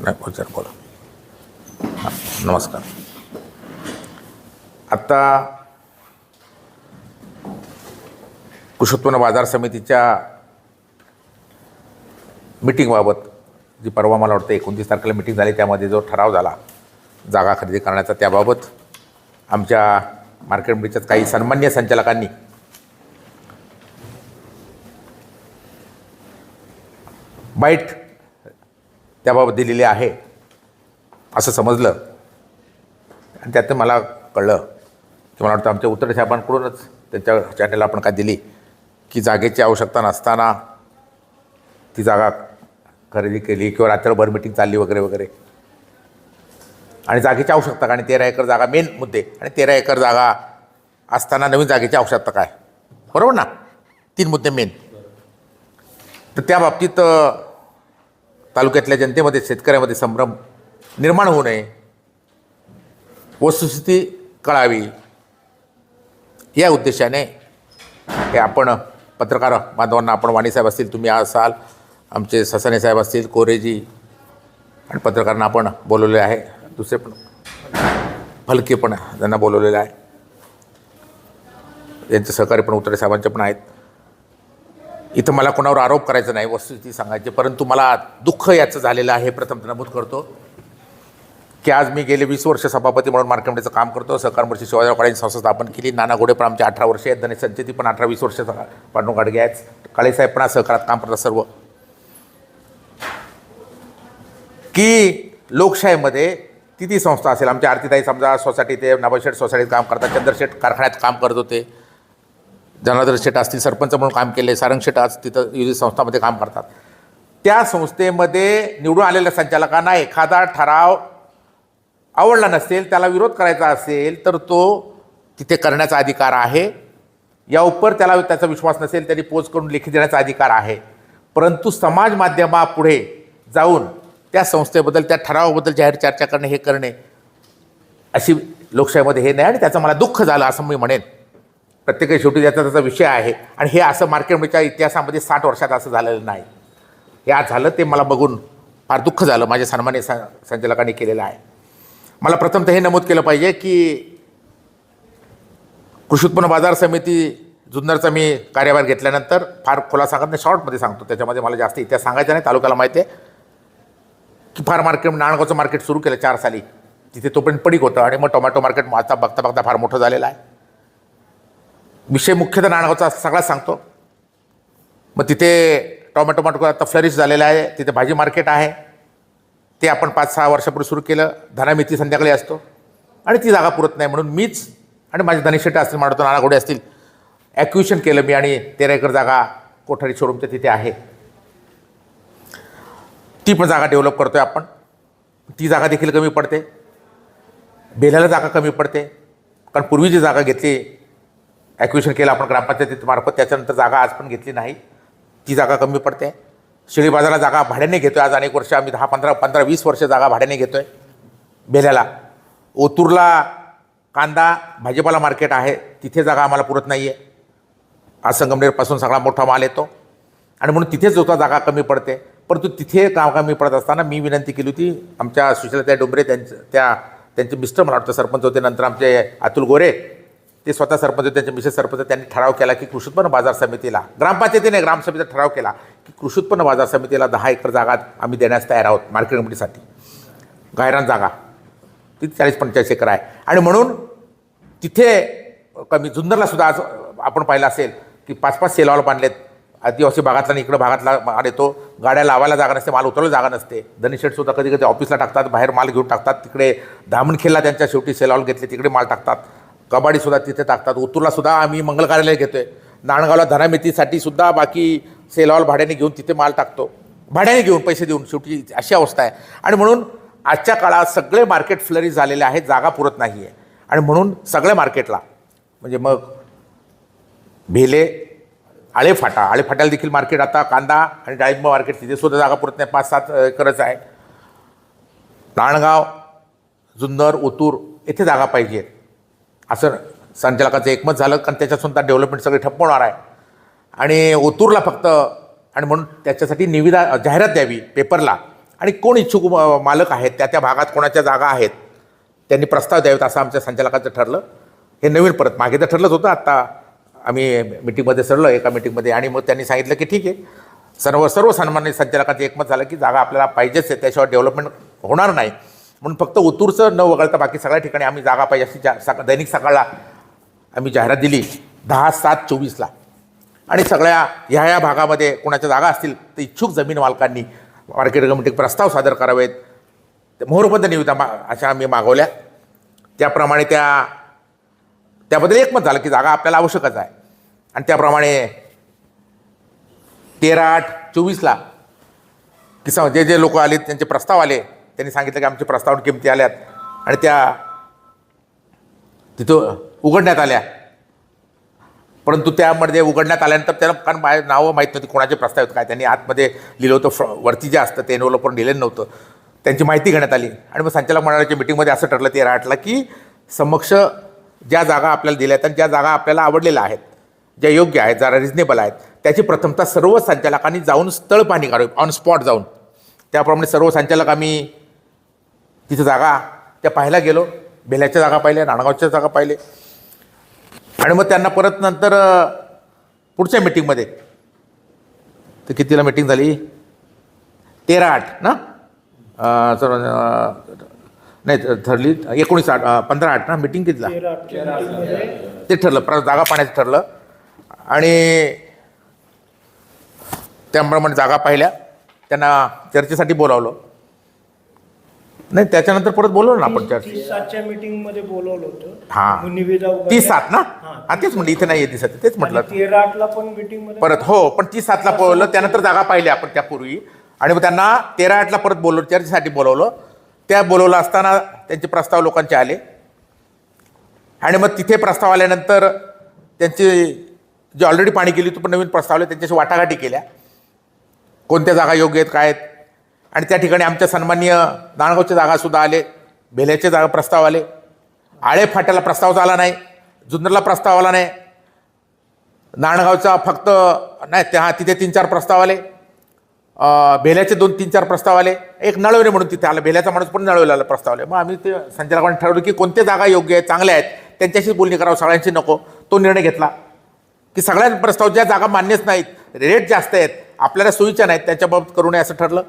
नाही बोल बोला. हां नमस्कार. आत्ता कृषी उत्पन्न बाजार समितीच्या मिटिंगबाबत जी परवा मला वाटतं एकोणतीस तारखेला मिटिंग झाली त्यामध्ये जो ठराव झाला जागा खरेदी करण्याचा त्याबाबत आमच्या मार्केट कमिटीच्याच काही सन्मान्य संचालकांनी बाईट त्याबाबत दिलेली आहे असं समजलं. आणि त्यातून मला कळलं. की मला वाटतं आमच्या उत्तर साहेबांकडूनच त्यांच्या चॅनलला आपण काय दिली? की जागेची आवश्यकता नसताना ती जागा खरेदी केली किंवा रात्रभर मिटिंग चालली वगैरे वगैरे. आणि जागेची आवश्यकता काय? आणि तेरा एकर जागा मेन मुद्दे. आणि तेरा एकर जागा असताना नवीन जागेची आवश्यकता काय? बरोबर ना? तीन मुद्दे मेन तर त्या बाबतीत तालुक्यातल्या जनतेमध्ये शेतकऱ्यामध्ये संभ्रम निर्माण होऊ नये. वस्तुस्थिती कळावी. या उद्देशाने हे आपण पत्रकार बांधवांना आपण वाणीसाहेब असतील तुम्ही असाल आमचे ससाने साहेब असतील कोरेजी आणि पत्रकारांना आपण बोलवले आहे. दुसरे पण फलके पण त्यांना बोलवलेलं आहे. यांचे सहकारी पण उतरे साहेबांचे पण आहेत. इथं मला कोणावर आरोप करायचा नाही वस्तुस्थिती सांगायची परंतु मला दुःख याचं झालेलं आहे प्रथम नमूद करतो की आज मी गेले वीस वर्ष सभापती म्हणून मार्कंडेचं काम करतो सहकार वर्षी शिवाजीराव काळे संस्था स्थापन केली नाना गोडे पण आमच्या अठरा वर्ष आहेत धनेश संचेती पण अठरा वीस वर्ष पांडू गाडगे आहेत काळेसाहेब पण सहकारात काम करतात सर्व. की लोकशाहीमध्ये किती संस्था असेल आमच्या आरतीताई समजा सोसायटी ते नवशेठ सोसायटीत काम करतात चंद्रशेठ कारखान्यात काम करत होते जनार्दन शेठ असतील सरपंच म्हणून काम केले सारंग शेठ आज तिथं विविध संस्थामध्ये काम करतात. त्या संस्थेमध्ये निवडून आलेल्या संचालकांना एखादा ठराव आवडला नसेल त्याला विरोध करायचा असेल तर तो तिथे करण्याचा अधिकार आहे. या उपर त्याला त्याचा विश्वास नसेल त्यांनी पोच करून लेखी देण्याचा अधिकार आहे. परंतु समाज माध्यमापुढे जाऊन त्या संस्थेबद्दल त्या ठरावाबद्दल जाहीर चर्चा करणे हे करणे अशी लोकशाहीमध्ये हे नाही आणि त्याचं मला दुःख झालं असं मी म्हणेन. प्रत्येक शेवटी ज्याचा त्याचा विषय आहे. आणि हे असं मार्केटच्या इतिहासामध्ये साठ वर्षात असं झालेलं नाही. हे आज झालं ते मला बघून फार दुःख झालं. माझ्या सन्मान्य स संचालकांनी केलेलं आहे. मला प्रथम तर हे नमूद केलं पाहिजे की कृषी उत्पन्न बाजार समिती जुन्नरचा मी कार्यभार घेतल्यानंतर फार खोला सांगत नाही. शॉर्टमध्ये सांगतो. त्याच्यामध्ये मला जास्त इतिहास सांगायचा नाही. तालुक्याला माहिती आहे की फार मार्केट नाणगावचं मार्केट सुरू केलं चार साली. तिथे तोपर्यंत पडीक होतं आणि मग टोमॅटो मार्केट आता बघता बघता फार मोठं झालेलं आहे. विषय मुख्यतः नाणगावचा सगळा सांगतो. मग तिथे टोमॅटो मार्केट आता फ्लरिश झालेलं आहे. तिथे भाजी मार्केट आहे. ते आपण पाच सहा वर्षापूर्वी सुरू केलं. धनामिती संध्याकाळी असतो. आणि ती जागा पुरत नाही. म्हणून मीच आणि माझे धनेशेट असतील माडतो नानाघोडे असतील ॲक्विशन केलं मी आणि तेरा एकर जागा कोठारी शोरूमच्या तिथे आहे. ती पण जागा डेव्हलप करतो आहे आपण. ती जागा देखील कमी पडते. बेल्याला जागा कमी पडते. कारण पूर्वी जी जागा घेतली ॲक्विशन केलं आपण ग्रामपंचायतीमार्फत त्याच्यानंतर जागा आज पण घेतली नाही. ती जागा कमी पडते. शेळी बाजाराला जागा भाड्याने घेतो आहे आज अनेक वर्ष आम्ही दहा पंधरा पंधरा वीस वर्ष जागा भाड्याने घेतो आहे बेल्याला. ओतूरला कांदा भाजीपाला मार्केट आहे. तिथे जागा आम्हाला पुरत नाही आहे आज संगमनेरपासून सगळा मोठा माल येतो. आणि म्हणून तिथेच होता जागा कमी पडते. परंतु तिथे काम कमी पडत असताना मी विनंती केली होती आमच्या सुशीलाताई डोंबरे त्यांच्या त्या त्यांचे मिस्टर मला वाटतं सरपंच होते नंतर आमचे अतुल गोरे ते स्वतः सरपंच त्यांचे मिसेस सरपंच त्यांनी ठराव केला की कृषी उत्पन्न बाजार समितीला ग्रामपंचायतीने ग्रामसभेचा ठराव केला की कृषी उत्पन्न बाजार समितीला दहा एकर जागा आम्ही देण्यास तयार आहोत मार्केट कमिटीसाठी. गायरान जागा. ती चाळीस पंचेचाळीस एकर आहे. आणि म्हणून तिथे कमी जुन्नरला सुद्धा आज आपण पाहिलं असेल की पाच पाच सेलॉल बांधलेत. आदिवासी भागातला आणि इकडं भागातला माल येतो. गाड्या लावायला जागा नसते माल उतरवायला जागा नसते. धनीशेट सुद्धा कधी कधी ऑफिसला टाकतात बाहेर माल घेऊन टाकतात. तिकडे धामणखेलला त्यांच्या शेवटी सेलॉल घेतले तिकडे माल टाकतात. कबाडीसुद्धा तिथे टाकतात. ओतूरला सुद्धा आम्ही मंगल कार्यालय घेतो आहे नाणगावला धनामितीसाठी सुद्धा बाकी सेलॉल भाड्याने घेऊन तिथे माल टाकतो. भाड्याने घेऊन पैसे देऊन शेवटी अशी अवस्था आहे. आणि म्हणून आजच्या काळात सगळे मार्केट फ्लरी झालेले आहेत जागा पुरत नाही आहे आणि म्हणून सगळ्या मार्केटला म्हणजे मग भेले आळेफाटा आळेफाट्याला देखील मार्केट आता कांदा आणि डाळिंब मार्केट तिथे सुद्धा जागा पुरत नाही. पाच सात एकरच आहे. नाणगाव जुन्नर ओतूर येथे जागा पाहिजे. असं संचालकाचं एकमत झालं कारण त्याच्यातसुद्धा डेव्हलपमेंट सगळी ठप्प होणार आहे. आणि ओतूरला फक्त आणि म्हणून त्याच्यासाठी निविदा जाहिरात द्यावी पेपरला. आणि कोण इच्छुक मालक आहेत त्या त्या भागात कोणाच्या जागा आहेत त्यांनी प्रस्ताव द्यावेत असं आमच्या संचालकाचं ठरलं. हे नवीन परत मागे तर ठरलंच होतं आत्ता आम्ही मिटिंगमध्ये सरलो एका मिटिंगमध्ये आणि मग त्यांनी सांगितलं की ठीक आहे. सर्व सर्व सन्मान्य संचालकाचं एकमत झालं की जागा आपल्याला पाहिजेच आहे त्याशिवाय डेव्हलपमेंट होणार नाही. म्हणून फक्त ओतूरचं न वगळता बाकी सगळ्या ठिकाणी आम्ही जागा पाहिजे अशी जा सका दैनिक सकाळला आम्ही जाहिरात दिली दहा सात चोवीसला. आणि सगळ्या ह्या ह्या भागामध्ये कोणाच्या जागा असतील तर इच्छुक जमीन मालकांनी मार्केट कमिटीत प्रस्ताव सादर करावेत. ते मोहरबंद निविदा मा अशा आम्ही मागवल्या. त्याप्रमाणे त्या त्याबद्दल एकमत झालं की जागा आपल्याला आवश्यकच आहे. आणि त्याप्रमाणे तेरा आठ चोवीसला की जे जे लोक आले त्यांचे प्रस्ताव आले त्यांनी सांगितलं की आमचे प्रस्ताव किमती आल्यात. आणि त्या तिथं उघडण्यात आल्या. परंतु त्यामध्ये उघडण्यात आल्यानंतर त्याला कारण मा नावं माहीत नव्हती कोणाचे प्रस्ताव आहेत काय. त्यांनी आतमध्ये लिहिलं होतं फ्र वरती जे असतं ते एनवलपवर लिहिलेलं नव्हतं. त्यांची माहिती घेण्यात आली. आणि मग संचालक मंडळाच्या मिटिंगमध्ये असं ठरलं ते राटलं की समक्ष ज्या जागा आपल्याला दिल्या आहेत आणि ज्या जागा आपल्याला आवडलेल्या आहेत ज्या योग्य आहेत जरा रिजनेबल आहेत त्याची प्रथमता सर्व संचालकांनी जाऊन स्थळ पाहणी करावी ऑन स्पॉट जाऊन. त्याप्रमाणे सर्व संचालक आम्ही तिथं जागा त्या पाहायला गेलो. बेल्याच्या जागा पाहिल्या नाणगावच्या जागा पाहिले. आणि मग त्यांना परत नंतर पुढच्या मिटिंगमध्ये तर कितीला मिटिंग झाली? तेरा आठ ना? सर नाही ठरली. एकोणीस आठ पंधरा आठ ना? मिटिंग कितीला? ते ठरलं. परत जागा पाहण्याचं ठरलं. आणि त्याप्रमाणे जागा पाहिल्या. त्यांना चर्चेसाठी बोलावलं. नाही त्याच्यानंतर परत बोलवलं ना आपण चर्चा तीस सातच्या मीटिंगमध्ये बोलवलं होतं. हा. निविदा. तीस सात ना? हा. हा तेच म्हटलं इथे नाही दिसत तेच म्हटलं. आणि तेरा आठला पण मीटिंगमध्ये परत हो पण तीस सातला बोलवलं त्यानंतर जागा पाहिल्या आपण त्यापूर्वी. आणि मग त्यांना तेरा आठला परत बोलवलं चर्चेसाठी बोलवलं. त्या बोलवलं असताना त्यांचे प्रस्ताव लोकांचे आले. आणि मग तिथे प्रस्ताव आल्यानंतर त्यांचे जे ऑलरेडी पाणी केली होती पण नवीन प्रस्ताव आले त्यांच्याशी वाटाघाटी केल्या. कोणत्या जागा योग्य आहेत काय आहेत? आणि त्या ठिकाणी आमच्या सन्माननीय दाणगावच्या जागासुद्धा आले बेल्याचे जागा प्रस्ताव आले. आळे फाट्याला प्रस्ताव आला नाही जुन्नरला प्रस्ताव आला नाही. नाणगावचा फक्त नाही त्या तिथे तीन चार प्रस्ताव आले. भेल्याचे दोन तीन चार प्रस्ताव आले. एक नळवणे म्हणून तिथे आला भेल्याचा माणूस पण नळवल्याला प्रस्ताव आले. मग आम्ही ते संचालकांनी ठरवलं की कोणत्या जागा योग्य आहेत चांगल्या आहेत त्यांच्याशी बोलणी करावं सगळ्यांशी नको. तो निर्णय घेतला. की सगळ्या प्रस्ताव ज्या जागा मान्यच नाहीत रेट जास्त आहेत आपल्याला सोयीच्या नाहीत त्याच्याबाबत करू नये असं ठरलं.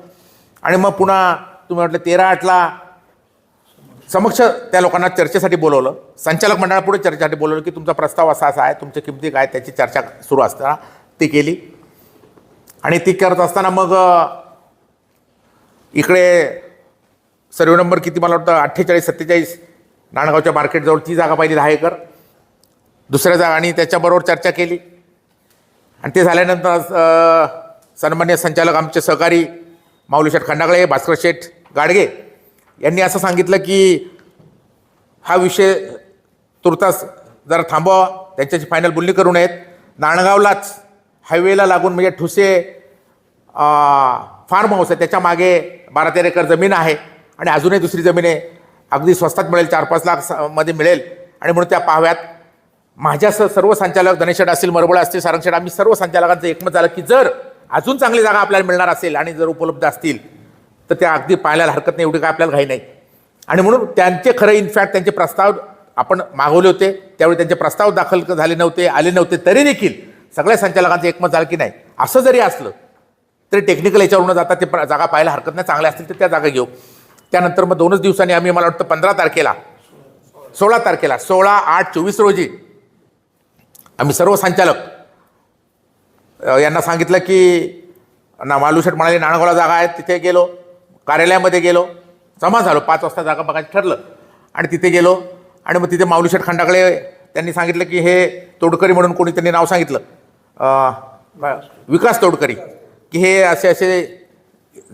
आणि मग पुन्हा तुम्ही म्हटलं तेरा आठला समक्ष त्या लोकांना चर्चेसाठी बोलवलं. संचालक मंडळापुढे चर्चेसाठी बोलवलं की तुमचा प्रस्ताव असा असा आहे तुमच्या किमती काय त्याची चर्चा सुरू असताना ती केली. आणि ती करत असताना मग इकडे सर्वे नंबर किती मला वाटतं अठ्ठेचाळीस सत्तेचाळीस नाणगावच्या मार्केटजवळ ती जागा पाहिली दहा एकर दुसऱ्या जागा आणि त्याच्याबरोबर चर्चा केली. आणि ते झाल्यानंतर सन्मान्य संचालक आमचे सहकारी माऊलीशेठ खंडागळे भास्कर शेठ गाडगे यांनी असं सांगितलं की हा विषय तुर्तास जरा थांबवा त्यांच्याशी फायनल बोलणी करू नयेत. नाणगावलाच हायवेला लागून म्हणजे ठुसे फार्म हाऊस आहे. त्याच्यामागे बारा तेरा एकर जमीन आहे आणि अजूनही दुसरी जमीन आहे. अगदी स्वस्तात मिळेल चार पाच लाख स- मध्ये मिळेल. आणि म्हणून त्या पाहाव्यात माझ्यासह सर्व संचालक धनेशेठ असतील मरबळ असतील सारंगशेठ आम्ही सर्व संचालकांचं एकमत झालं की जर अजून चांगली जागा आपल्याला मिळणार असेल आणि जर उपलब्ध असतील तर त्या अगदी पाहायला हरकत नाही एवढी काय आपल्याला घाई नाही. आणि म्हणून त्यांचे खरं इनफॅक्ट त्यांचे प्रस्ताव आपण मागवले होते त्यावेळी त्यांचे प्रस्ताव दाखल झाले नव्हते आले नव्हते तरी देखील सगळ्या संचालकांचं एकमत झालं की नाही. असं जरी असलं तरी टेक्निकल याच्यावर न जाता ते जागा पाहायला हरकत नाही चांगल्या असतील तर त्या जागा घेऊ. त्यानंतर मग दोनच दिवसांनी आम्ही मला वाटतं पंधरा तारखेला सोळा तारखेला सोळा आठ चोवीस रोजी आम्ही सर्व संचालक यांना सांगितलं की ना मालूशेठ म्हणाले नाणगोळा जागा आहे तिथे गेलो. कार्यालयामध्ये गेलो. जमा झालो. पाच वाजता जागा बघायचं ठरलं. आणि तिथे गेलो. आणि मग तिथे माऊलीशेठ खंडाकडे त्यांनी सांगितलं की हे तोडकरी म्हणून कोणी त्यांनी नाव सांगितलं. विकास तोडकरी. की हे असे असे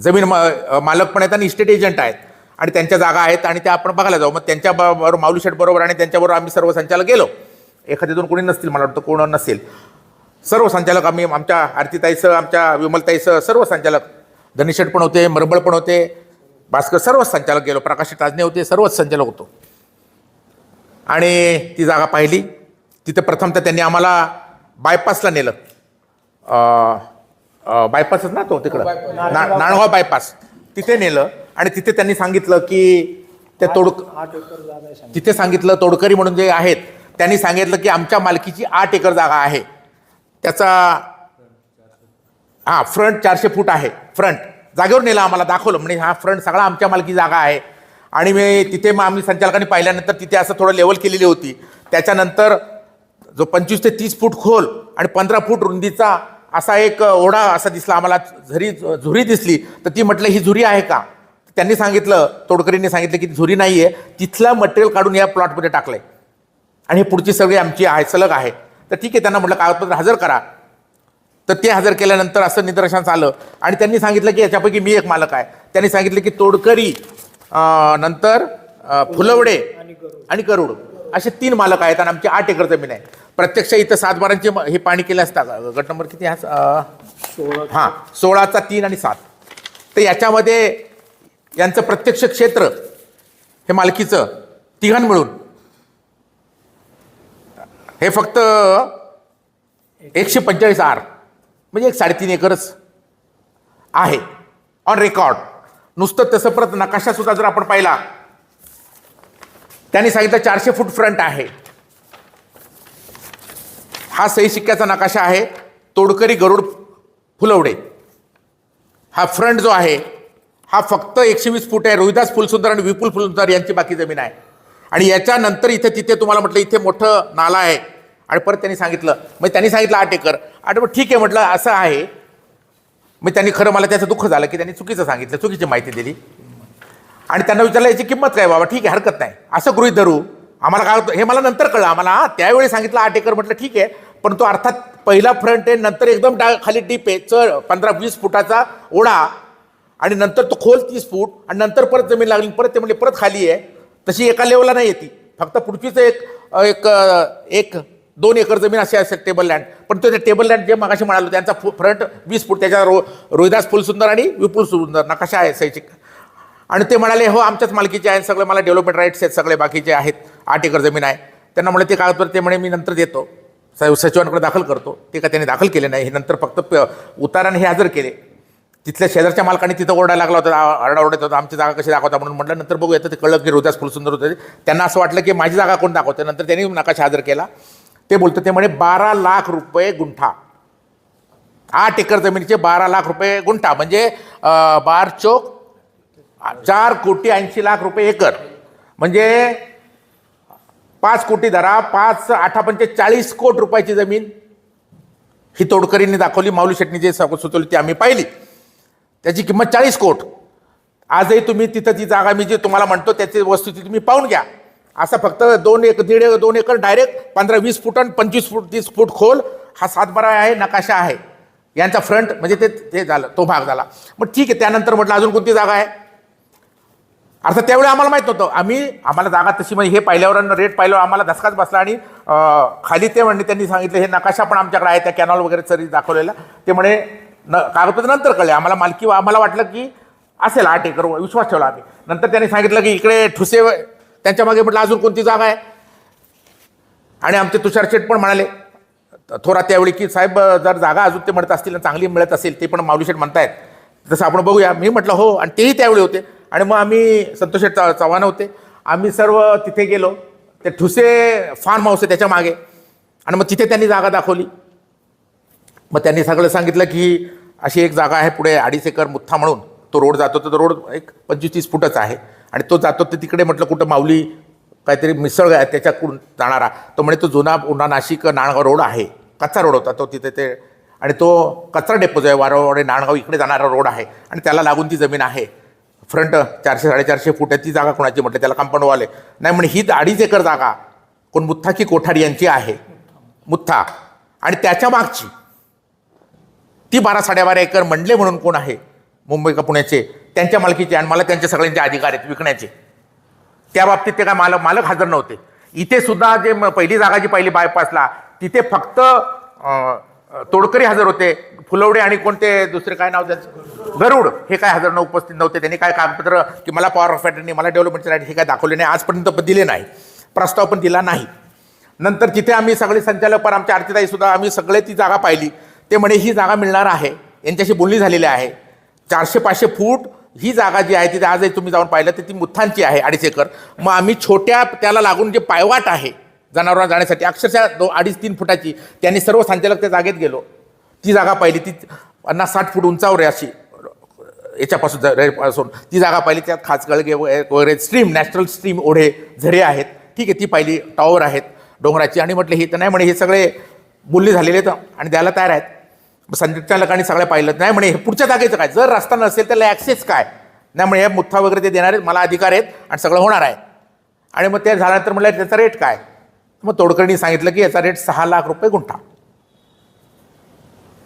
जमीन मा मालक पण आहेत आणि इस्टेट एजंट आहेत. आणि त्यांच्या जागा आहेत आणि त्या आपण बघायला जाऊ. मग त्यांच्या बरोबर माऊलीशेठ बरोबर आणि त्यांच्याबरोबर आम्ही सर्व संचालक गेलो. एखाद्यातून दोन कोणी नसतील मला वाटतं कोण नसेल. सर्व संचालक आम्ही आमच्या आरतीताईसह आमच्या विमलताईसह सर्व संचालक धनीशेठ पण होते मरबळ पण होते भास्कर सर्वच संचालक गेलो प्रकाश ताजने होते सर्वच संचालक होतो. आणि ती जागा पाहिली. तिथे प्रथमतः त्यांनी आम्हाला बायपासला नेलं. बायपासच ना तो तिकडं? ना नाणगाव बायपास तिथे नेलं आणि तिथे त्यांनी सांगितलं की त्या तोड आठ एकर जागा आहे सांगितलं. तिथे सांगितलं तोडकरी म्हणून जे आहेत त्यांनी सांगितलं की आमच्या मालकीची आठ एकर जागा आहे. त्याचा हां फ्रंट चारशे फूट आहे फ्रंट जागेवर नेला आम्हाला दाखवलं. म्हणजे हा फ्रंट सगळा आमच्या मालकी जागा आहे. आणि मी तिथे मग आम्ही संचालकांनी पाहिल्यानंतर तिथे असं थोडं लेवल केलेली होती. त्याच्यानंतर जो पंचवीस ते तीस फूट खोल आणि पंधरा फूट रुंदीचा असा एक ओढा असा दिसला आम्हाला. झरी झुरी दिसली. तर ती म्हटलं ही झुरी आहे का? त्यांनी सांगितलं तोडकरींनी सांगितलं की ती झुरी नाही आहे तिथलं मटेरियल काढून या प्लॉटमध्ये टाकलं आहे आणि हे पुढची सगळी आमची आहे सलग आहे. तर ठीक आहे त्यांना म्हटलं कागदपत्र हजर करा. तर ते हजर केल्यानंतर असं निदर्शनास आलं. आणि त्यांनी सांगितलं की याच्यापैकी मी एक मालक आहे. त्यांनी सांगितलं की तोडकरी नंतर फुलवडे आणि गरुड. असे तीन मालक आहेत आणि आमची आठ एकर जमीन आहे. प्रत्यक्ष इथं सातबारांची हे पाणी केलं असता. गट नंबर किती हा? सोळा हां सोळाचा तीन आणि सात. तर याच्यामध्ये यांचं प्रत्यक्ष क्षेत्र हे मालकीचं तिघां मिळून हे फक्त एकशे पंचेचाळीस आर म्हणजे एक साडेतीन एकरच आहे. ऑन रेकॉर्ड नुसतं तसं परत नकाशासुद्धा जर आपण पाहिला त्यांनी सांगितलं चारशे फूट फ्रंट आहे. हा सही शिक्क्याचा नकाशा आहे. तोडकरी गरुड फुलवडे. हा फ्रंट जो आहे हा फक्त एकशे वीस फूट आहे. रोहिदास फुलसुंदर आणि विपुल फुलसुंदर यांची बाकी जमीन आहे. आणि याच्यानंतर इथे तिथे तुम्हाला म्हटलं इथे मोठं नाला आहे. आणि परत त्यांनी सांगितलं मग त्यांनी सांगितलं आठ एकर. आठ मग ठीक आहे म्हटलं असं आहे. मग त्यांनी खरं मला त्याचं दुःख झालं की त्यांनी चुकीचं सांगितलं चुकीची माहिती दिली. आणि त्यांना विचारलं याची किंमत काय बाबा ठीक आहे हरकत नाही. असं गृहित धरू. आम्हाला काय होतं हे मला नंतर कळलं. आम्हाला त्यावेळी सांगितलं आठ एकर म्हटलं ठीक आहे. पण तो अर्थात पहिला फ्रंट आहे नंतर एकदम डा खाली डीप आहे. चढ पंधरा वीस फुटाचा ओढा. आणि नंतर तो खोल तीस फूट. आणि नंतर परत जमीन लागली परत ते म्हणजे परत खाली आहे. तशी एका लेवलला नाही येते फक्त पुढचीच एक एक एक दोन एकर जमीन अशी असेल टेबल लँड पण तो ते टेबल लँड जे मगाशी म्हणालो त्यांचा फु फ्रंट वीस फूट त्याच्या रो रोहिदास फुलसुंदर आणि विपुल सुंदर. नकाशा आहे शैक्षिक आणि ते म्हणाले हो आमच्याच मालकीचे आहेत सगळे मला डेव्हलपमेंट राईट्स आहेत सगळे बाकीचे आहेत आठ एकर जमीन आहे. त्यांना म्हणलं ते कागदपत्र ते म्हणे मी नंतर देतो. स- सचिवांकडे दाखल करतो. ते का त्यांनी दाखल केले नाही हे नंतर फक्त प उताराने हे हजर केले. तिथल्या शेजारच्या मालकाने तिथं ओरडायला लागला होता आरडाओरडत होता आमची जागा कशी दाखवता? म्हणून म्हटलं नंतर बघूया तर ते कळलं की रोजास फुलसुंदर होते. त्यांना असं वाटलं की माझी जागा कोण दाखवते? नंतर त्यांनी नकाशा हजर केला. ते बोलतो ते म्हणे बारा लाख रुपये गुंठा. आठ एकर जमिनीचे बारा लाख रुपये गुंठा. म्हणजे बार चौक चार कोटी ऐंशी लाख रुपये एकर. म्हणजे पाच कोटी धरा पाच आठा पंचे चाळीस कोट रुपयाची जमीन. ही तोडकरींनी दाखवली माऊली शेटणी जे सुचवली ती आम्ही पाहिली. त्याची किंमत चाळीस कोट. आजही तुम्ही तिथं ती जागा मी जे तुम्हाला म्हणतो त्याची वस्तू तुम्ही पाहून घ्या. असं फक्त दोन एक दीड एक- दोन एकर डायरेक्ट पंधरा वीस फूट आणि पंचवीस फूट तीस फूट खोल हा सातबारा आहे नकाशा आहे. यांचा फ्रंट म्हणजे ते ते झालं तो भाग झाला. मग ठीक आहे त्यानंतर म्हटलं अजून कोणती जागा आहे? अर्थात त्यावेळी आम्हाला माहीत नव्हतं. आम्ही आम्हाला जागा तशी म्हणजे हे पाहिल्यावर रेट पाहिल्यावर आम्हाला धसकाच बसला आणि खाली ते म्हणणे त्यांनी सांगितलं हे नकाशा पण आमच्याकडे आहे त्या कॅनॉल वगैरे सरी दाखवलेला ते म्हणे न कागदपत्र नंतर कळले. आम्हाला मालकी आम्हाला वाटलं की असेल आठ एकर विश्वास ठेवला आम्ही. नंतर त्यांनी सांगितलं की इकडे ठुसे त्यांच्या मागे म्हटलं अजून कोणती जागा आहे? आणि आमचे तुषार शेठ पण म्हणाले थोडा त्यावेळी की साहेब जर जागा अजून ते म्हणत असतील आणि चांगली मिळत असेल ते पण माऊली शेठ म्हणतायत. तसं आपण बघूया. मी म्हटलं हो. आणि तेही त्यावेळी होते. आणि मग आम्ही संतोष शेठ चव्हाण होते. आम्ही सर्व तिथे गेलो. ते ठुसे फार्म हाऊस आहे त्याच्यामागे. आणि मग तिथे त्यांनी जागा दाखवली. मग त्यांनी सगळं सांगितलं की अशी एक जागा आहे पुढे अडीच एकर मुठ्ठा म्हणून. तो रोड जातो तर तो रोड एक पंचवीस तीस फुटच आहे. आणि तो जातो तर तिकडे म्हटलं कुठं माऊली काहीतरी मिसळ आहे त्याच्याकडून जाणारा. तो म्हणे तो जुना उन्हा नाशिक नाणगाव रोड आहे. कच्चा रोड होता तो तिथे ते. आणि तो कचरा डेपोज आहे वारवाडे नाणगाव इकडे जाणारा रोड आहे. आणि त्याला लागून ती जमीन आहे. फ्रंट चारशे साडेचारशे फूट आहे ती जागा कोणाची म्हटलं? त्याला कंपाऊंडवाले नाही म्हणे ही अडीच एकर जागा कोण मुथ्था की कोठारी यांची आहे. मुथ्था आणि त्याच्या मागची ती बारा साडेबारा एकर मंडले म्हणून कोण आहे? मुंबई का पुण्याचे? त्यांच्या मालकीचे आणि मला त्यांचे सगळ्यांचे अधिकार आहेत विकण्याचे. त्या बाबतीत ते काय मालक मालक हजर नव्हते. इथे सुद्धा जे पहिली जागा जी पहिली बायपासला तिथे फक्त तोडकरी हजर होते. फुलवडे आणि कोणते दुसरे काय नाव त्याचं? गरुड हे काय हजर न उपस्थित नव्हते. त्यांनी काय कागदपत्र की मला पॉवर ऑफ अटर्नी मला डेव्हलपमेंटचे राईट हे काय दाखवले नाही आजपर्यंत पण दिले नाही. प्रस्ताव पण दिला नाही. नंतर तिथे आम्ही सगळे संचालक पण आमच्या आरतीताई सुद्धा आम्ही सगळे ती जागा पाहिली. ते म्हणे ही जागा मिळणार आहे. यांच्याशी बोलणी झालेली आहे. चारशे पाचशे फूट ही जागा जी आहे तिथे आजही तुम्ही जाऊन पाहिलं तर ती मुथ्थांची आहे अडीच एकर. मग आम्ही छोट्या त्याला लागून जे पायवाट आहे जनावरांना जाण्यासाठी अक्षरशः दो अडीच तीन फुटाची त्यांनी सर्व संचालक त्या जागेत गेलो. ती जागा पाहिली ती पन्नास साठ फूट उंचावर आहे अशी. याच्यापासून ज- पासून ती जागा पाहिली त्यात खासगळगे वगैरे वगैरे स्ट्रीम नॅचरल स्ट्रीम ओढे झरे आहेत. ठीक आहे ती पाहिली टॉवर आहेत डोंगराची. आणि म्हटलं हे तर नाही म्हणे हे सगळे बोलणी झालेले आहेत आणि द्यायला तयार आहेत. मग संचालकांनी सगळं पाहिलं. नाही म्हणे हे पुढच्या जागेचं काय? जर रस्ता नसेल त्याला ॲक्सेस काय? नाही म्हणे हे मुठ्ठा वगैरे ते देणार आहेत मला अधिकार आहेत आणि सगळं होणार आहे. आणि मग ते झाल्यानंतर म्हटलं त्याचा रेट काय? मग तोडकरणी सांगितलं की याचा रेट सहा लाख रुपये गुंठा.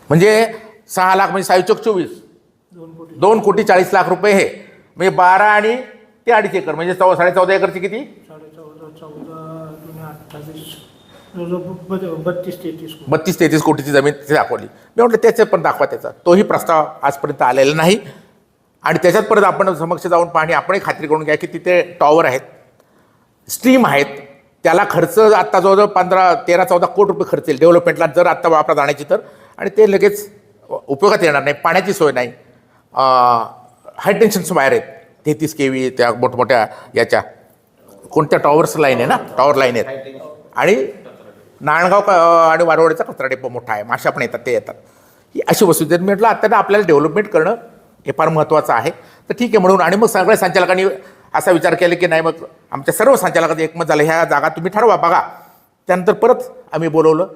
म्हणजे सहा लाख म्हणजे सायचोक चोवीस. दोन कोटी दोन कोटी चाळीस लाख रुपये हे. म्हणजे बारा आणि ते अडीच एकर म्हणजे चौ साडे चौदा एकरची किती बत्तीस तेहतीस बत्तीस तेहतीस कोटीची जमीन तिथे दाखवली. मी म्हटलं त्याचे पण दाखवा त्याचा. तोही प्रस्ताव आजपर्यंत आलेला नाही. आणि त्याच्यात परत आपण समक्ष जाऊन पाहणी आपणही खात्री करून घ्या की तिथे टॉवर आहेत. स्ट्रीम आहेत. त्याला खर्च आत्ता जवळजवळ पंधरा तेरा चौदा कोटी रुपये खर्च येईल. डेव्हलपमेंटला जर आत्ता वापरा जाण्याची तर. आणि ते लगेच उपयोगात येणार नाही. पाण्याची सोय नाही. हाय टेन्शन्स वायर आहेत. तेहतीस के व्ही त्या मोठमोठ्या याच्या. कोणत्या टॉवर्स लाईन आहे ना? टॉवर लाईन आहेत. आणि नाणगाव क- आणि वारवाडीचा कचरा डेपो मोठा आहे. माशा पण येतात ते येतात. ही अशी वस्तू मी म्हटलं आता आपल्याला डेव्हलपमेंट करणं हे फार महत्त्वाचं आहे. तर ठीक आहे म्हणून आणि मग सगळ्या संचालकांनी असा विचार केला की नाही मग आमच्या सर्व संचालकांचं एकमत झालं. ह्या जागा तुम्ही ठरवा बघा. त्यानंतर परत आम्ही बोलवलं.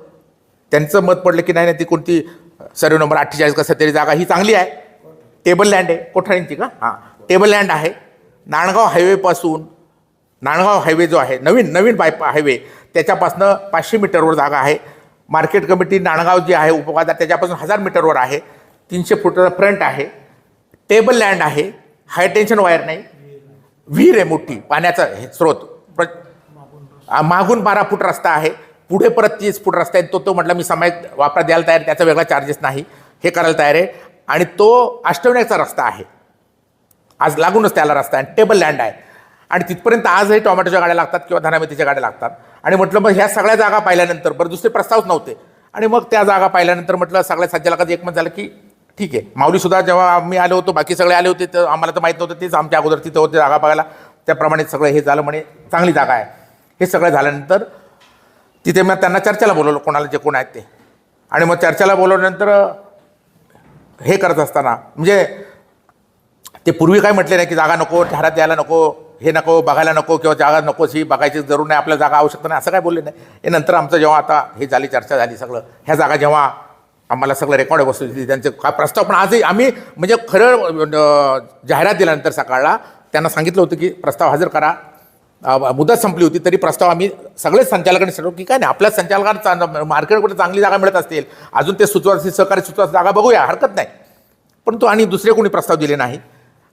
त्यांचं मत पडलं की नाही नाही ती कोणती सर्वे नंबर अठ्ठेचाळीस कसं तरी जागा ही चांगली आहे. टेबल लँड आहे. कोठारींची का? हां. टेबल लँड आहे. नाणगाव हायवेपासून नाणगाव हायवे जो आहे नवीन नवीन बाय हायवे त्याच्यापासनं पाचशे मीटरवर जागा आहे. मार्केट कमिटी नाणगाव जी आहे उपबाजार त्याच्यापासून हजार मीटरवर आहे. तीनशे फुटाचा फ्रंट आहे. टेबल लँड आहे. हाय टेन्शन वायर नाही. विहीर आहे मोठी पाण्याचा हे स्रोत. प्र मागून बारा फूट रस्ता आहे. पुढे परत तीस फूट रस्ता आहे. तो तो म्हटलं मी समय वापरा द्यायला तयार त्याचा वेगळा चार्जेस नाही. हे करायला तयार आहे. आणि तो अष्टविनायकचा रस्ता आहे. आज लागूनच त्याला रस्ता आहे. टेबल लँड आहे. आणि तिथपर्यंत आजही टोमॅटोच्या गाड्या लागतात किंवा धनामेथीच्या गाड्या लागतात. आणि म्हटलं मग ह्या सगळ्या जागा पाहिल्यानंतर बरं दुसरे प्रस्तावच नव्हते. आणि मग त्या जागा पाहिल्यानंतर म्हटलं सगळ्या संचालकाचं एकमत झालं की ठीक आहे. माऊलीसुद्धा जेव्हा आम्ही आलो होतो बाकी सगळे आले होते तर आम्हाला तर माहीत नव्हतं तेच आमच्या अगोदर तिथं होते जागा बघायला. त्याप्रमाणे सगळं हे झालं म्हणे चांगली जागा आहे. हे सगळं झाल्यानंतर तिथे मग त्यांना चर्चेला बोलवलं कोणाला जे कोण आहेत ते. आणि मग चर्चेला बोलवल्यानंतर हे करत असताना म्हणजे ते पूर्वी काय म्हटले नाही की जागा नको ठहरात द्यायला नको हे नको बघायला नको किंवा जागा नकोच ही बघायची जरूर नाही आपल्या जागा आवश्यकता नाही असं काय बोलले नाही. हे नंतर आमचं जेव्हा आता हे झाली चर्चा झाली सगळं ह्या जागा जेव्हा आम्हाला सगळं रेकॉर्ड वस्तू दिली त्यांचे काय प्रस्ताव पण आजही आम्ही म्हणजे खरं जाहिरात दिल्यानंतर सकाळला त्यांना सांगितलं होतं की प्रस्ताव हजर करा. मुदत संपली होती तरी प्रस्ताव आम्ही सगळेच संचालकांनी ठरवलं की काय नाही आपल्या संचालकांना मार्केट कुठे चांगली जागा मिळत असतील अजून ते सुचवा सहकारी सुचवा जागा बघूया हरकत नाही. परंतु आणि दुसरे कोणी प्रस्ताव दिले नाही.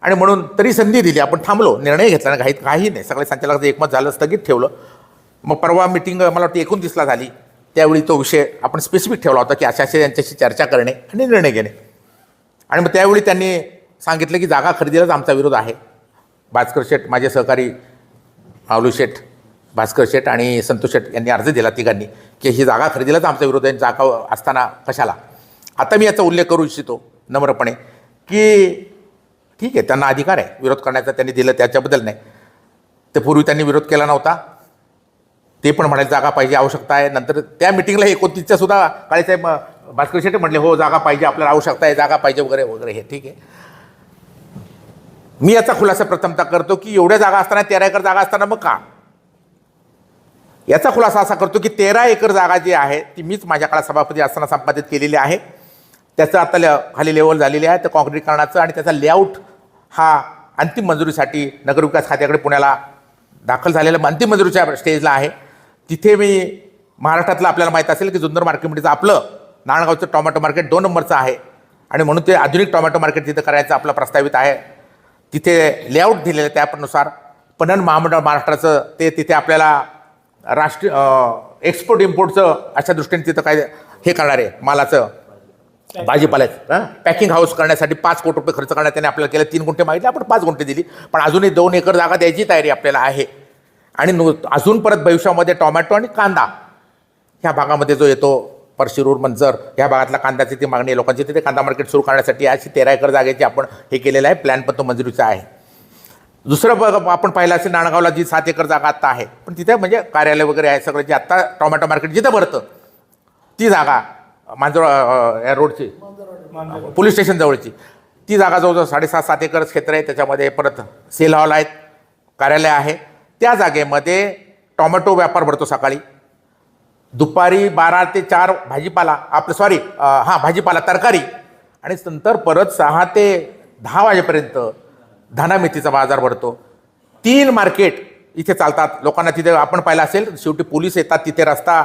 आणि म्हणून तरी संधी दिली. आपण थांबलो. निर्णय घेतला ना काही काही नाही. सगळे संचालकाचं एकमत झालं स्थगित ठेवलं. मग परवा मिटिंग मला वाटतं एकोणतीसला झाली. त्यावेळी तो विषय आपण स्पेसिफिक ठेवला होता की अशा असे यांच्याशी चर्चा करणे आणि निर्णय घेणे. आणि मग त्यावेळी त्यांनी सांगितलं की जागा खरेदीलाच आमचा विरोध आहे. भास्कर शेठ माझे सहकारी माऊली शेठ भास्कर शेठ आणि संतोष शेठ यांनी अर्ज दिला तिघांनी की ही जागा खरेदीलाच आमचा विरोध आहे जागा असताना कशाला? आता मी याचा उल्लेख करू इच्छितो नम्रपणे की ठीक आहे त्यांना अधिकार आहे. विरोध करण्याचा त्यांनी दिलं त्याच्याबद्दल नाही. ते पूर्वी त्यांनी विरोध केला नव्हता. ते पण म्हणाले जागा पाहिजे आवश्यकता आहे. नंतर त्या मिटिंगला एकोणतीसच्या सुद्धा काळेसाहेब भास्कर शेट्टी म्हटले हो जागा पाहिजे आपल्याला आवश्यकता आहे जागा पाहिजे वगैरे वगैरे हे ठीक आहे. मी याचा खुलासा प्रथमतः करतो की एवढ्या जागा असताना तेरा एकर जागा असताना मग का? याचा खुलासा असा करतो की तेरा एकर जागा जी आहे ती मीच माझ्या काळात सभापती असताना संपादित केलेली आहे. त्याचं आता ले खाली लेवल झालेली आहे तर काँक्रीकरणाचं आणि त्याचा लेआउट हा अंतिम मंजुरीसाठी नगरविकास खात्याकडे पुण्याला दाखल झालेला अंतिम मंजुरीच्या स्टेजला आहे. तिथे मी महाराष्ट्रातलं आपल्याला माहीत असेल की जुन्नर मार्केटमध्येचं आपलं नाळगावचं टोमॅटो मार्केट दोन नंबरचं आहे. आणि म्हणून ते आधुनिक टोमॅटो मार्केट तिथं करायचं आपलं प्रस्तावित आहे. तिथे लेआउट दिलेलं आहे त्यानुसार पणन महामंडळ महाराष्ट्राचं ते तिथे आपल्याला राष्ट्रीय एक्सपोर्ट इम्पोर्टचं अशा दृष्टीने तिथं काय हे करणार आहे मालाचं. भाजीपाल्याचं पॅकिंग हाऊस करण्यासाठी पाच कोटी रुपये खर्च करण्यात त्याने आपल्याला केलं. तीन गुंठे मागितले. आपण पाच गुंठे दिली. पण अजूनही दोन एकर जागा द्यायची तयारी आपल्याला आहे. आणि नु अजून परत भविष्यामध्ये टोमॅटो आणि कांदा ह्या भागामध्ये जो येतो पर शिरूर मंजर ह्या भागातला कांद्याची ती मागणी आहे. लोकांची तिथे कांदा मार्केट सुरू करण्यासाठी अशी तेरा एकर जागेची आपण हे केलेलं आहे. प्लॅन पण तो मंजुरीचा आहे. दुसरं बघ आपण पाहिलं असेल नाणगावला जी सात एकर जागा आत्ता आहे. पण तिथे म्हणजे कार्यालय वगैरे आहे सगळं. जे आत्ता टोमॅटो मार्केट जिथं भरतं ती जागा मांजर या रोडची. पोलीस स्टेशन जवळची. ती जागा जवळजवळ साडेसात सात एकर क्षेत्र आहे. त्याच्यामध्ये परत सेल हॉल आहेत कार्यालय आहे. त्या जागेमध्ये टोमॅटो व्यापार भरतो सकाळी. दुपारी बारा ते चार भाजीपाला आपलं सॉरी हां भाजीपाला तरकारी. आणि नंतर परत सहा ते दहा वाजेपर्यंत धना मेथीचा बाजार भरतो. तीन मार्केट इथे चालतात. लोकांना तिथे आपण पाहिलं असेल शेवटी पोलीस येतात तिथे रस्ता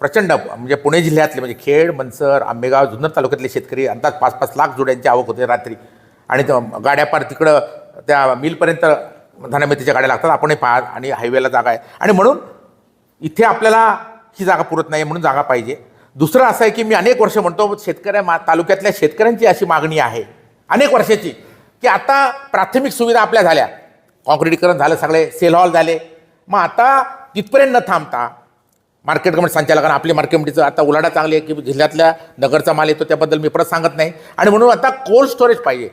प्रचंड म्हणजे पुणे जिल्ह्यातले म्हणजे खेड मनसर आंबेगाव जुन्नर तालुक्यातले शेतकरी अंदाज पाच पाच लाख जोड्यांची आवक होते रात्री. आणि गाड्या पार तिकडं त्या मिलपर्यंत धनामेथीच्या गाड्या लागतात आपणही पाहा आणि हायवेला जागा आहे. आणि म्हणून इथे आपल्याला ही जागा पुरत नाही म्हणून जागा पाहिजे. दुसरं असं आहे की मी अनेक वर्ष म्हणतो शेतकऱ्या मा तालुक्यातल्या शेतकऱ्यांची अशी मागणी आहे. अनेक वर्षाची. की आता प्राथमिक सुविधा आपल्या झाल्या. कॉन्क्रिटीकरण झालं सगळे सेल हॉल झाले. मग आता तिथपर्यंत न थांबता मार्केट कमिटी संचालकांना आपली मार्केट कमिटीचं आता उलाढा चांगली आहे की जिल्ह्यातल्या नगरचा माल येतो त्याबद्दल मी परत सांगत नाही. आणि म्हणून आता कोल्ड स्टोरेज पाहिजे.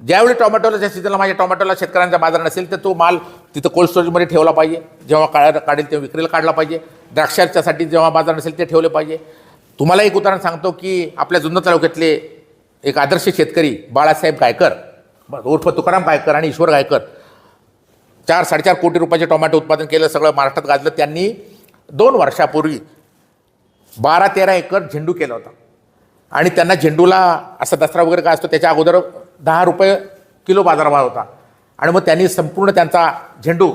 ज्यावेळी टोमॅटोला ज्या सीझनला माझ्या टोमॅटोला शेतकऱ्यांचा बाजार नसेल तर तो माल तिथं कोल्ड स्टोरेजमध्ये ठेवला पाहिजे. जेव्हा काढ काढेल तेव्हा विक्रीला काढला पाहिजे. द्राक्षाच्यासाठी जेव्हा बाजार नसेल ते ठेवले पाहिजे. तुम्हाला एक उदाहरण सांगतो की आपल्या जुन्नर तालुक्यातले एक आदर्श शेतकरी बाळासाहेब गायकर उर्फ तुकाराम गायकर आणि ईश्वर गायकर चार साडेचार कोटी रुपयाचे टोमॅटो उत्पादन केलं सगळं महाराष्ट्रात गाजलं. त्यांनी दोन वर्षापूर्वी बारा तेरा एकर झेंडू केला होता. आणि त्यांना झेंडूला असा दसरा वगैरे काय असतो त्याच्या अगोदर दहा रुपये किलो बाजारभाव होता. आणि मग त्यांनी संपूर्ण त्यांचा झेंडू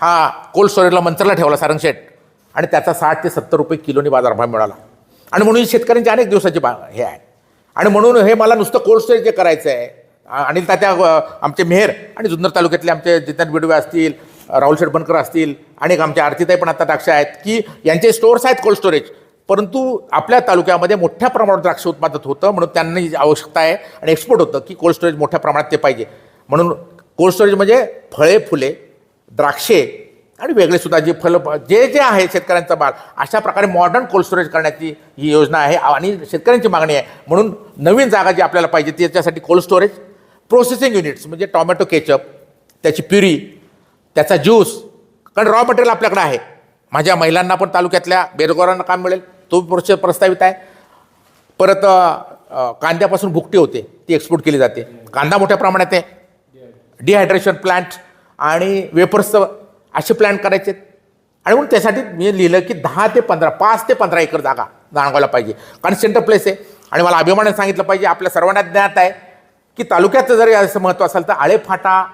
हा कोल्ड स्टोरेजला मंचरला ठेवला सारंगशेठ आणि त्याचा साठ ते सत्तर रुपये किलोनी बाजारभाव मिळाला. आणि म्हणून ही शेतकऱ्यांची अनेक दिवसाची बा हे आहे. आणि म्हणून हे मला नुसतं कोल्ड स्टोरेज जे करायचं आहे अनिल तात्या आमचे मेहर आणि जुन्नर तालुक्यातले आमचे जितन बिडवे असतील राहुल शेटबनकर असतील अनेक आमचे आरतीताई पण आता द्राक्ष आहेत की यांचे स्टोअर्स आहेत कोल्ड स्टोरेज. परंतु आपल्या तालुक्यामध्ये मोठ्या प्रमाणात द्राक्ष उत्पादत होतं म्हणून त्यांनी जी आवश्यकता आहे आणि एक्सपोर्ट होतं की कोल्ड स्टोरेज मोठ्या प्रमाणात ते पाहिजे. म्हणून कोल्ड स्टोरेज म्हणजे फळे फुले द्राक्षे आणि वेगळे सुद्धा जे फल जे जे आहे शेतकऱ्यांचा माल अशा प्रकारे मॉडर्न कोल्ड स्टोरेज करण्याची ही योजना आहे आणि शेतकऱ्यांची मागणी आहे. म्हणून नवीन जागा जी आपल्याला पाहिजे त्याच्यासाठी कोल्ड स्टोरेज प्रोसेसिंग युनिट्स म्हणजे टॉमॅटो केचप त्याची प्युरी त्याचा ज्यूस कारण रॉ मटेरियल आपल्याकडे आहे. माझ्या महिलांना पण तालुक्यातल्या बेरोजगारांना काम मिळेल. तो प्रोसेस प्रस्तावित आहे. परत कांद्यापासून भुकटी होते. ती एक्सपोर्ट केली जाते. कांदा मोठ्या प्रमाणात आहे. डिहायड्रेशन प्लांट आणि वेपर्सचं असे प्लॅन करायचे. आणि म्हणून त्यासाठी मी लिहिलं की दहा ते पंधरा पाच ते पंधरा एकर जागा जाणवायला पाहिजे. कारण सेंटर प्लेस आहे. आणि मला अभिमानाने सांगितलं पाहिजे आपल्या सर्वांना ज्ञात आहे. की तालुक्याचं जरी असं महत्त्व असेल तर आळेफाटा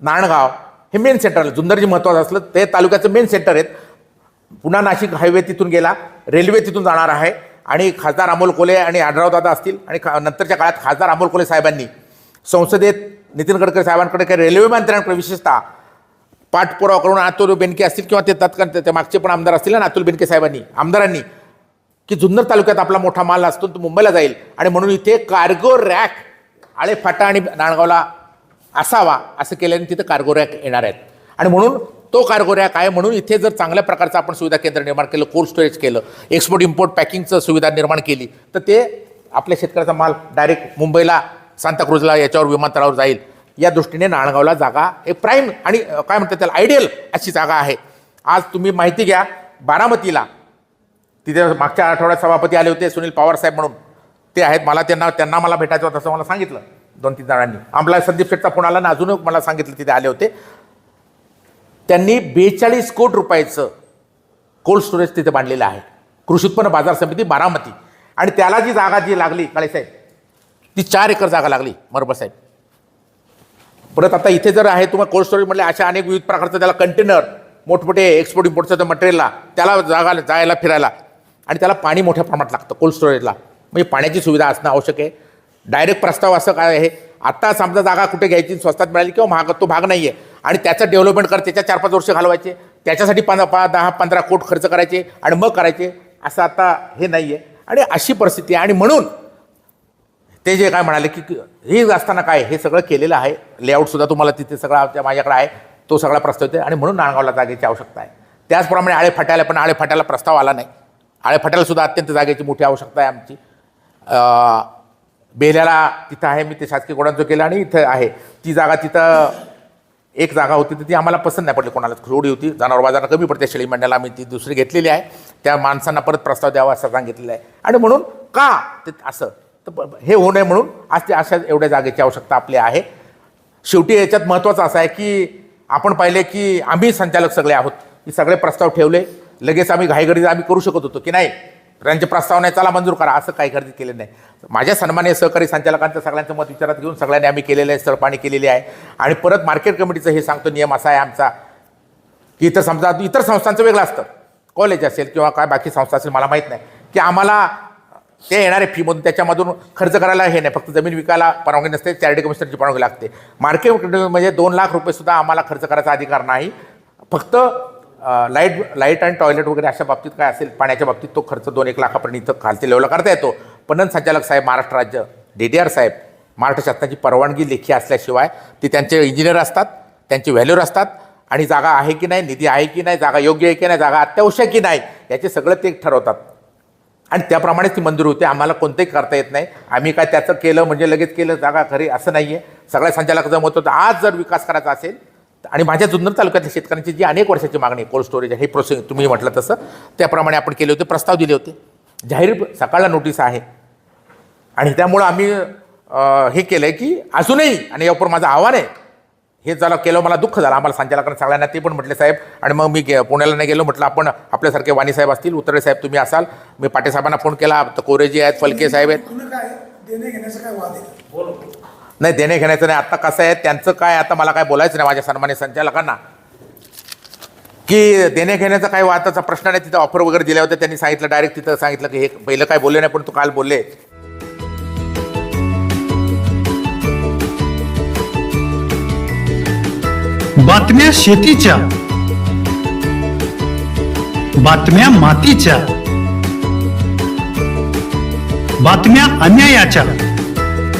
नाणगाव हे मेन सेंटर आहे जुन्नर जे महत्त्वाचं असलं ते तालुक्याचं मेन सेंटर आहेत. पुन्हा नाशिक हायवे तिथून गेला रेल्वे तिथून जाणार आहे. आणि खासदार अमोल कोले आणि आढरावदादा असतील. आणि खा नंतरच्या काळात खासदार अमोल कोले साहेबांनी संसदेत नितीन गडकरी साहेबांकडे काही रेल्वे मंत्र्यांकडे विशेषतः पाठपुरावा करून अतुल बेनके असतील किंवा ते तत्काळ ते मागचे पण आमदार असतील ना अतुल बेनके साहेबांनी आमदारांनी की जुन्नर तालुक्यात आपला मोठा माल असतो तो मुंबईला जाईल. आणि म्हणून इथे कार्गो रॅक आळेफाटा आणि नाणगावला असावा असं केल्याने तिथं कार्गो रॅक येणार आहेत. आणि म्हणून तो कार्गो रॅक आहे म्हणून इथे जर चांगल्या प्रकारचं आपण सुविधा केंद्र निर्माण केलं कोल्ड स्टोरेज केलं एक्सपोर्ट इम्पोर्ट पॅकिंगचं सुविधा निर्माण केली तर ते आपल्या शेतकऱ्याचा माल डायरेक्ट मुंबईला सांताक्रूजला याच्यावर विमानतळावर जाईल. या दृष्टीने नाणगावला जागा हे प्राईम आणि काय म्हणतात त्याला आयडियल अशी जागा आहे. आज तुम्ही माहिती घ्या बारामतीला तिथे मागच्या आठवड्यात सभापती आले होते सुनील पवार साहेब म्हणून. ते आहेत मला त्यांना त्यांना मला भेटायचं होतं असं मला सांगितलं दोन तीन जणांनी. आम्हाला संदीप शेटचा फोन आला ना अजून मला सांगितलं तिथे आले होते. त्यांनी बेचाळीस कोटी रुपयाचं कोल्ड स्टोरेज तिथे बांधलेलं आहे. कृषी उत्पन्न बाजार समिती बारामती. आणि त्याला जी जागा जी लागली काळेसाहेब ती चार एकर जागा लागली मरबा साहेब. परत आता इथे जर आहे तुम्हाला कोल्ड स्टोरेज म्हटले अशा अनेक विविध प्रकारचं त्याला कंटेनर मोठमोठे एक्सपोर्ट इम्पोर्टचं ते मटेरियलला त्याला जागा जायला फिरायला. आणि त्याला पाणी मोठ्या प्रमाणात लागतं कोल्ड स्टोरेजला म्हणजे पाण्याची सुविधा असणं आवश्यक आहे. डायरेक्ट प्रस्ताव असं काय आहे? आत्ता समजा जागा कुठे घ्यायची स्वस्तात मिळाली किंवा महाग तो भाग नाही आहे आणि त्याचं डेव्हलपमेंट कर त्याच्या चार पाच वर्ष घालवायचे. त्याच्यासाठी पंधरा पा दहा पंधरा कोट खर्च करायचे आणि मग करायचे. असं आता हे नाही आहे आणि अशी परिस्थिती आहे. आणि म्हणून ते जे काय म्हणाले की हे असताना काय हे सगळं केलेलं आहे. लेआउटसुद्धा तुम्हाला तिथे सगळा माझ्याकडे आहे. तो सगळा प्रस्ताव येतो आणि म्हणून नाणगावला जागेची आवश्यकता आहे. त्याचप्रमाणे आळे फाट्याला पण आळे फाट्याला प्रस्ताव आला नाही. आळे फाट्यालासुद्धा अत्यंत जागेची मोठी आवश्यकता आहे आमची. बेल्याला तिथं आहे मी ते शासकीय गोडांचं केलं आणि इथं आहे. ती जागा तिथं एक जागा होती तर ती आम्हाला पसंत नाही पडली कोणाला. थोडी होती जनावर बाजारात कमी पडते शेळी मंडळाला आम्ही ती दुसरी घेतलेली आहे. त्या माणसांना परत प्रस्ताव द्यावा असं सांगितलेलं आहे. आणि म्हणून का ते असं तर हे होऊ नये म्हणून आज ते अशा एवढ्या जागेची आवश्यकता आपली आहे. शेवटी याच्यात महत्त्वाचं असं आहे की आपण पाहिले की आम्ही संचालक सगळे आहोत. की सगळे प्रस्ताव ठेवले. लगेच आम्ही घाईगडीत आम्ही करू शकत होतो की नाही? त्यांचे प्रस्ताव नाही चला मंजूर करा. असं काही गर्दी केलं नाही. माझ्या सन्मान्य सहकारी संचालकांचं सगळ्यांचं मत विचारात घेऊन सगळ्यांनी आम्ही केलेलं आहे सरपाणी केलेली आहे. आणि परत मार्केट कमिटीचं हे सांगतो नियम असा आहे आमचा की इतर समजा इतर संस्थांचं वेगळं असतं. कॉलेज असेल किंवा काय बाकी संस्था असेल मला माहीत नाही. की आम्हाला ते येणारे फीमधून त्याच्यामधून खर्च करायला हे नाही. फक्त जमीन विकायला परवानगी नसते चॅरिटी कमिशनरची परवानगी लागते. मार्केट म्हणजे दोन लाख रुपयेसुद्धा आम्हाला खर्च करायचा अधिकार नाही. फक्त लाइट लाइट आणि टॉयलेट वगैरे अशा बाबतीत काय असेल? पाण्याच्या बाबतीत तो खर्च दोन एक लाखापर्यंत इथं खालती लेवलला करता येतो. पणन संचालक साहेब महाराष्ट्र राज्य डी डी आर साहेब महाराष्ट्र शासनाची परवानगी लेखी असल्याशिवाय ते त्यांचे इंजिनियर असतात त्यांचे व्हॅल्यूर असतात आणि जागा आहे की नाही निधी आहे की नाही जागा योग्य आहे की नाही जागा अत्यावश्यक की नाही याचे सगळं ते ठरवतात. आणि त्याप्रमाणेच ती मंजूर होते. आम्हाला कोणतंही करता येत नाही. आम्ही काय त्याचं केलं म्हणजे लगेच केलं जागा खरी असं नाही आहे सगळ्या संचालक मत होतं. आज जर विकास करायचा असेल आणि माझ्या जुन्नर तालुक्यातल्या शेतकऱ्यांची जी अनेक वर्षाची मागणी कोल्ड स्टोरेज आहे हे प्रोसेस तुम्ही म्हटलं तसं त्याप्रमाणे आपण केले होते प्रस्ताव दिले होते. जाहीर सकाळला नोटीस आहे. आणि त्यामुळं आम्ही हे केलं आहे की अजूनही आणि यावर माझं आव्हान आहे हे झालं केलं मला दुःख झालं. आम्हाला संचालकांना सगळ्यांना ते पण म्हटले साहेब आणि मग मी गे पुण्याला नाही गेलो म्हटलं आपण आपल्यासारखे वाणी साहेब असतील उतरे साहेब तुम्ही असाल मी पाटे साहेबांना फोन केला तर कोरेजी आहेत फलके साहेब आहेत. नाही देणे घेण्याचं नाही. आता कसं आहे त्यांचं काय आता मला काय बोलायचं नाही माझ्या सन्मान्य संचालकांना. की देणे घेण्याचा काही वादाचा प्रश्न नाही तिथं ऑफर वगैरे दिल्या होत्या त्यांनी सांगितलं डायरेक्ट तिथं सांगितलं की हे पहिलं काय बोलले नाही पण तू काल बोलले. बातम्या शेतीच्या. बातम्या मातीच्या. बातम्या अन्यायाच्या.